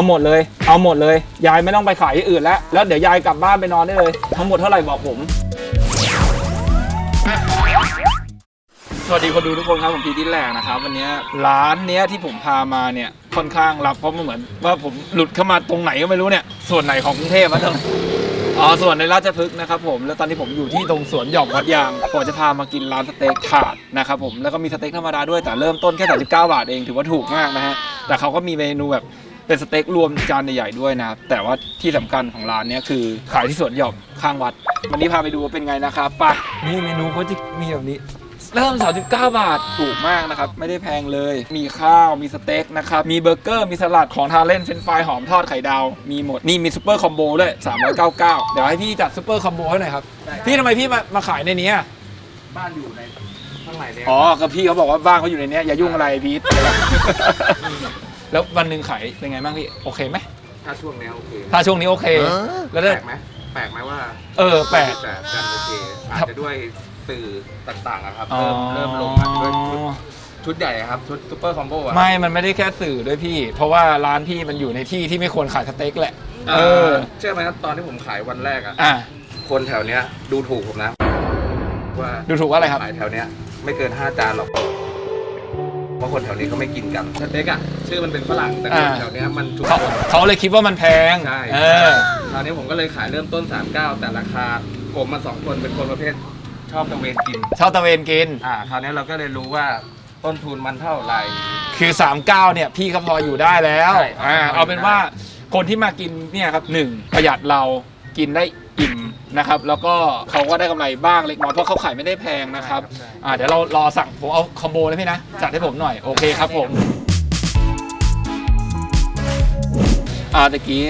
เอาหมดเลย เอาหมดเลย ยายไม่ต้องไปขายที่อื่นแล้ว แล้วเดี๋ยวยายกลับบ้านไปนอนได้เลย ทั้งหมดเท่าไหร่บอกผม สวัสดีคนดูทุกคนครับ ผมพีทินแหลกนะครับ วันนี้ร้านเนี้ยที่ผมพามาเนี่ยค่อนข้างลับเพราะมันเหมือน ว่าผมหลุดเข้ามาตรงไหนก็ไม่รู้เนี่ย ส่วนไหนของกรุงเทพวะตรงอ๋อส่วนในราชพฤกษ์นะครับผม แล้วตอนนี้ผมอยู่ที่ตรงสวนหย่อมวัดยางผมจะพามากินร้านสเต็กถาดนะครับผมแล้วก็มีสเต็กธรรมดาด้วยแต่เริ่มต้นแค่ 39 บาทเองถือว่าถูกมากนะฮะแต่เขาก็มีเมนูแบบ เป็นสเต็กรวมจานใหญ่ๆด้วยนะครับ แต่ว่าที่สำคัญของร้านเนี้ยคือขายที่สวนหย่อมข้างวัด วันนี้พาไปดูว่าเป็นไงนะครับไปนี่เมนูเขาจะมีแบบนี้เริ่ม 39 บาท ถูกมากนะครับ ไม่ได้แพงเลย มีข้าว มีสเต็กนะครับ มีเบอร์เกอร์ มีสลัด ของทานเล่น เฟรนช์ฟรายหอมทอดไข่ดาว มีหมด นี่มีซูเปอร์คอมโบด้วย 399 เดี๋ยวให้พี่จัดซูเปอร์คอมโบให้หน่อยครับ พี่ทำไมพี่มามาขายในนี้อะบ้านอยู่ในข้างในเนี่ยอ๋อก็พี่เขาบอกว่าบ้านเขาอยู่ในเนี้ยอย่ายุ่งอะไรพีท แล้ววันหนึ่งขายเป็นไงบ้างพี่โอเคไหมถ้าช่วงเนี้ยโอเคถ้าช่วงนี้โอเค แล้วแปลถ้ากไหมแปลกไหมว่าเออแปลก แต่กันโอเคอาจครับจะด้วยสื่อต่างๆอะครับอ๋อเริ่มเริ่มลงมาด้วยชุดชุดใหญ่อะครับ ชุดซูเปอร์คอมโบอะ ไม่ มันไม่ได้แค่สื่อด้วยพี่ เพราะว่าร้านพี่มันอยู่ในที่ที่ไม่ควรขายสเต็กแหละ เอเอออเชื่อไหมครับตอนที่ผมขายวันแรกอะอะ คนแถวเนี้ยดูถูกผมนะว่าดูถูกว่าอะไรครับ ขายแถวเนี้ยไม่เกิน 5 จานหรอก เพราะคนแถวนี้เขาไม่กินกันสเต็กอะชื่อมันเป็นฝรั่งแต่คนอ่าแถวเนี้ยมันชุมเขาชนเขาเลยคิดว่ามันแพงใช่เออคราวนี้ผมก็เลยขายเริ่มต้น 39 แต่ราคาผมมาสองคนเป็นคนประเภทชอบตะเวนกิน ชอบตะเวนกิน อ่าคราวนี้เราก็เลยรู้ว่าต้นทุนมันเท่าไหร่ คือ 39 เนี่ย พี่ก็พออยู่ได้แล้ว ใช่อ่าพออยู่เอาเป็นว่าคนที่มากินเนี่ยครับหนึ่งประหยัดเรา กินได้อิ่มนะครับ แล้วก็เขาก็ได้กำไรบ้างเล็กน้อยเพราะเขาขายไม่ได้แพงนะครับใช่อ่าเดี๋ยวเรารอสั่งผมเอาคอมโบนะพี่นะจัดให้ผมหน่อยโอเคครับผมอ่าตะกี้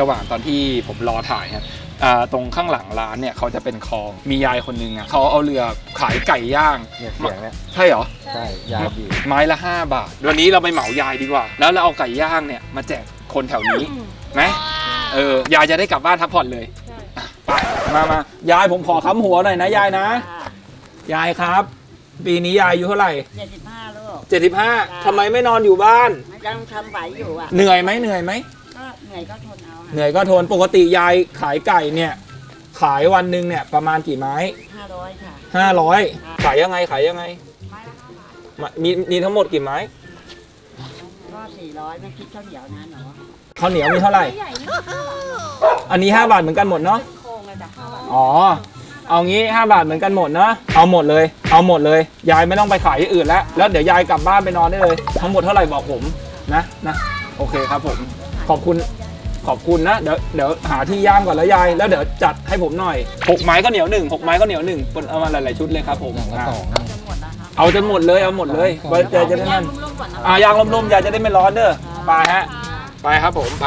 ระหว่างตอนที่ผมรอถ่ายครับอ่าตรงข้างหลังร้านเนี่ยเขาจะเป็นคลองมียายคนหนึงอะเขาเอาเรือขายไก่ย่างเนี่ยเสียงเนี่ยใช่เหรอใช่ยาวดีไม้ละ 5 บาทวันนี้เราไปเหมายายดีกว่า แล้วเราเอาไก่ย่างเนี่ยมาแจกคนแถวนี้ไหม เออยายจะได้กลับบ้านพักผ่อนเลยอะไปมามายายผมขอค้ำหัวหน่อยนะยายนะ ยายครับ ปีนี้ยายอายุเท่าไหร่เจ็ดสิบห้าลูก75ทำไมไม่นอนอยู่บ้านยังทำไหวอยู่อะเหนื่อยไหมเหนื่อยไหมก็เหนื่อยก็ทนเอาเหนื่อยก็ทนปกติยายขายไก่เนี่ย ขายวันหนึ่งเนี่ยประมาณกี่ไม้ห้าร้อยค่ะ500ขายยังไงขายยังไงไม้ละห้าบาทมามีมีทั้งหมดกี่ไม้ก็สี่ร้อยไม่คิดข้าวเหนียวนะหนู ข้าวเหนียวมีเท่าไหร่ ใหญ่นะอันนี้ 5 บาทเหมือนกันหมดเนาะ โครงเลยจ้ะห้าบาทอ๋อ เอางี้ 5 บาทเหมือนกันหมดนะเอาหมดเลย เอาหมดเลย ยายไม่ต้องไปขายที่อื่นแล้ว แล้วเดี๋ยวยายกลับบ้านไปนอนได้เลย ทั้งหมดเท่าไหร่บอกผมนะนะ โอเคครับผม ขอบคุณ ขอบคุณนะ เดี๋ยวเดี๋ยวหาที่ย่างก่อนแล้วยาย แล้วเดี๋ยวจัดให้ผมหน่อยหกไม้ก็เหนียวหนึ่งหกไม้ก็เหนียวหนึ่งเป็นเอามาหลายๆชุดเลยครับผมอะจะหมดนะคะเอาจนหมดเลย เอาหมดเลยไว้ยายจะได้นั่นร่วมๆก่อนนะอะยางลมๆยายจะได้ไม่ร้อนเด้อไปฮะ ไปครับผมไป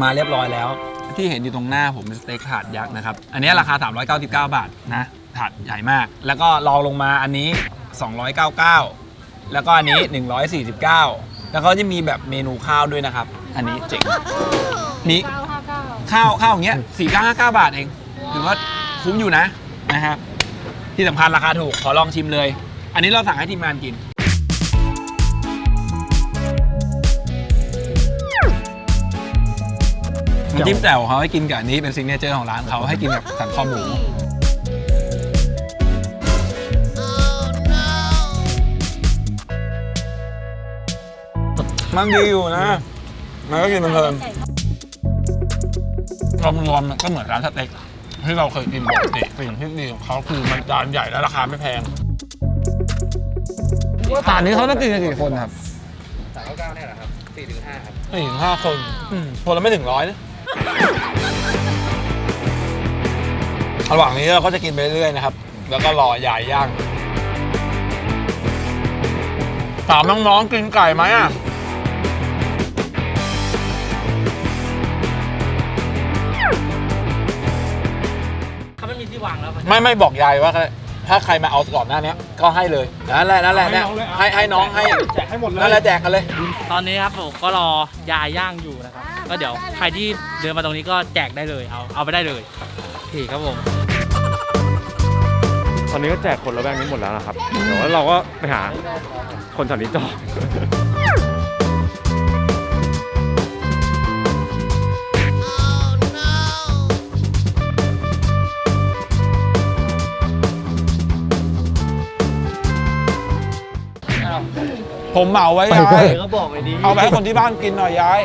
มาเรียบร้อยแล้ว ที่เห็นอยู่ตรงหน้าผมเป็นสเต็กถาดยักษ์นะครับ อันนี้ราคา 399 บาทนะถาดใหญ่มาก แล้วก็รองลงมาอันนี้ 299 แล้วก็อันนี้ 149 แล้วก็จะมีแบบเมนูข้าวด้วยนะครับ อันนี้เจ๋ง นี่ ข้าวข้าวอย่างเงี้ย499บาทเองถือว่าคุ้มอยู่นะนะครับ ที่สำคัญราคาถูก ขอลองชิมเลย อันนี้เราสั่งให้ทีมงานกิน น้ำจิ้มแจ่วเขาให้กินกับอันนี้เป็นซิงเนเจอร์ของร้านเขาให้กินกับสันคอหมู มันดีอยู่นะ มันก็กินเพลินรวมรวมๆมันก็เหมือนร้านสเต็กที่เราเคยกินปกติสิ่งที่ดีของเขาคือมันจานใหญ่และราคาไม่แพงจานนี้เขาต้องกินกันกี่คนครับสามเก้าเก้าเนี่ยแหละครับสี่ถึงห้าครับไม่ถึงห้าคนคนละไม่ถึงร้อยนะระหว่างนี้เราก็จะกินไปเรื่อยๆนะครับ แล้วก็รอยายย่างถามน้องๆกินไก่ไหมอะ ไม่มีที่วางแล้วไม่ไม่บอกยายว่าให้ถ้าใครมาเอาก่อนหน้าเนี้ยก็ให้เลยนั่นแหละนั่นแหละเนี่ยให้ให้น้องให้แจกให้หมดเลย นั่นแหละแจกกันเลย ตอนนี้ครับผมก็รอยาย่างอยู่นะครับ ก็เดี๋ยวใครที่เดินมาตรงนี้ก็แจกได้เลยเอาเอาไปได้เลยโอเคครับผมตอนนี้ก็แจกคนละแวกนี้หมดแล้วนะครับเดี๋ยวเราก็ไปหาคนแถวนี้ต่อ ผมเหมาไว้ยายก็บอกไปดีเอาไปให้คนที่บ้านกินหน่อยยาย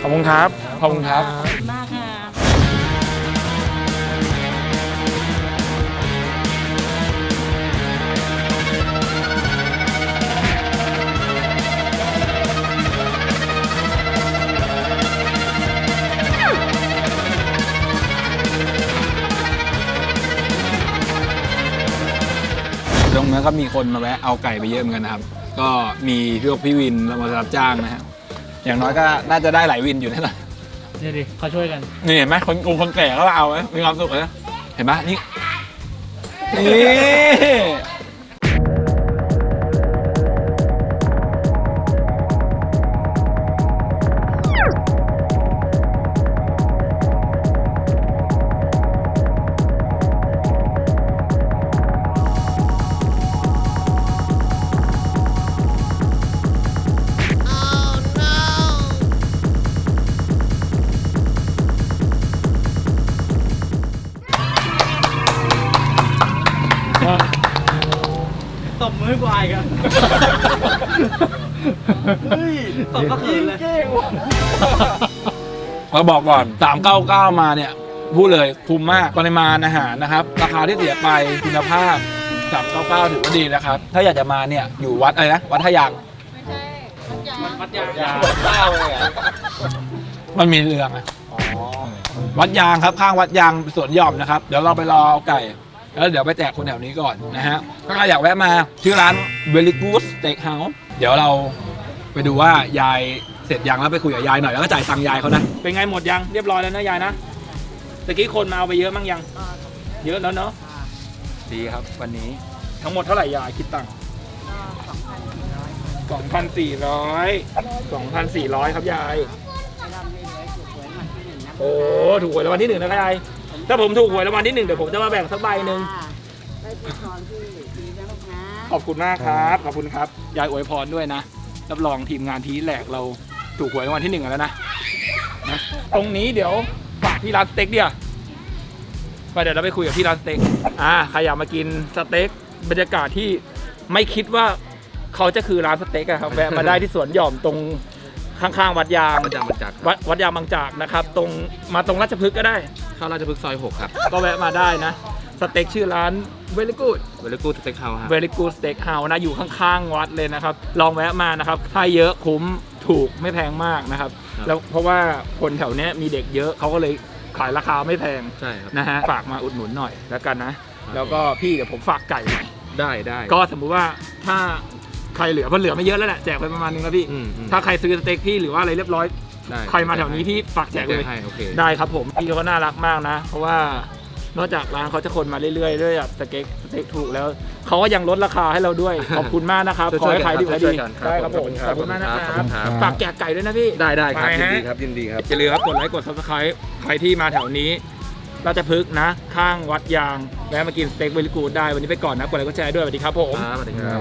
ขอบคุณครับ ขอบคุณครับ มาก ค่ะตรงนั้นก็มีคนมาแวะเอาไก่ไปเยอะเหมือนกันนะครับ ก็มีพวกพี่วินมารับจ้างนะฮะอย่างน้อยก็น่าจะได้หลายวินอยู่แน่นอนนี่ดิเขาช่วยกัน นี่เห็นไหมคนกลุ่มคนแก่ก็เอาไว้มีความสุขเลยนะเห็นไหมนี่นี่ ตบมือกวายกันเฮ้ยตบก็คืนเลยเราบอกก่อน 399 มาเนี่ย พูดเลยคุ้มมากปริมาณอาหารนะครับ ราคาที่เสียไปคุณภาพ 399 ถือว่าดีนะครับ ถ้าอยากจะมาเนี่ย อยู่วัดอะไรนะ วัดทะยังวัดยางเก้าเลยมันมีเรืองอะวัดยางครับข้างวัดยางสวนหย่อมนะครับ เดี๋ยวเราไปรอเอาไก่ แล้วเดี๋ยวไปแจกคนแถวนี้ก่อนนะฮะถ้าใครอยากแวะมาชื่อร้าน Very Good Steakhouse เดี๋ยวเราไปดูว่ายายเสร็จยังแล้วไปคุยกับยายหน่อยแล้วก็จ่ายตังค์ยายเขานะเป็นไงหมดยังเรียบร้อยแล้วนะยายนะตะกี้คนมาเอาไปเยอะมั้งยัง เยอะแล้วเนาะดีครับ วันนี้ทั้งหมดเท่าไหร่ยายคิดตังค์ก็สองพันสี่ร้อยสองพันสี่ร้อยสองพันสี่ร้อยครับยายไม่ร่ำไม่รวยถูกหวยรางวัลที่หนึ่งนะโอ้ถูกหวยรางวัลที่หนึ่งนะครับยาย ถ้าผมถูกหวยรางวัลที่หนึ่งเดี๋ยวผมจะมาแบ่งสักใบหนึ่งค่ะได้ที่นอนที่ดีนะลูกนะขอบคุณมากครับ ขอบคุณครับ ยายอวยพรด้วยนะ รับรองทีมงานทีแหลกเราถูกหวยรางวัลที่หนึ่งกันแล้วนะนะตรงนี้เดี๋ยวฝากที่ร้านสเต็กเดียวไปเดี๋ยวเราไปคุยกับที่ร้านสเต็ก อ่า ใครอยากมากินสเต็กบรรยากาศที่ไม่คิดว่าเขาจะคือร้านสเต็กอะครับ แวะมาได้ที่สวนหย่อมตรงข้างๆ วัดยางมันจะมันจัดวัดวัดยางบางจากนะครับ ตรงมาตรงราชพฤกษ์ก็ได้ เข้าราชพฤกษ์ซอย 6 ครับ ก็แวะมาได้นะ สเต็กชื่อร้าน very good เวลกูสเต็กเฮาส์ครับ very good steak house นะอยู่ข้างๆวัดเลยนะครับ ลองแวะมานะครับให้เยอะคุ้มถูกไม่แพงมากนะครับครับ แล้วเพราะว่าคนแถวเนี้ยมีเด็กเยอะเขาก็เลยขายราคาไม่แพงใช่ครับนะฮะฝากมาอุดหนุนหน่อยแล้วกันนะ แล้วก็พี่เดี๋ยวผมฝากไก่หน่อยได้ได้ก็สมมุติว่าถ้าใครเหลือเพราะเหลือไม่เยอะแล้วแหละแจกไปประมาณนึงแล้วพี่อืมอืมถ้าใครซื้อสเต็กพี่หรือว่าอะไรเรียบร้อย ได้ใครมาแถวนี้พี่ฝากแจกเลย ให้โอเคได้ครับผมพี่เขาน่ารักมากนะ เพราะว่านอกจากร้านเขาจะคนมาเรื่อยๆด้วยแบบสเต็กสเต็กถูกแล้วเขาก็ยังลดราคาให้เราด้วย ขอบคุณมากนะครับขอให้ขายดีขายดีได้ครับผมขอบคุณมากนะครับ ฝากแจกไก่ด้วยนะพี่ ได้ได้ครับไปยินฮะดีครับยินดีครับ อย่าลืมครับกดไลค์กด subscribe ใครที่มาแถวนี้ราชพฤกษ์นะ ข้างวัดยางแวะมากินสเต็กเวลิกูดได้วันนี้ไปก่อนนะกดไลค์กดแชร์ด้วยสวัสดีครับผม ครับสวัสดีครับ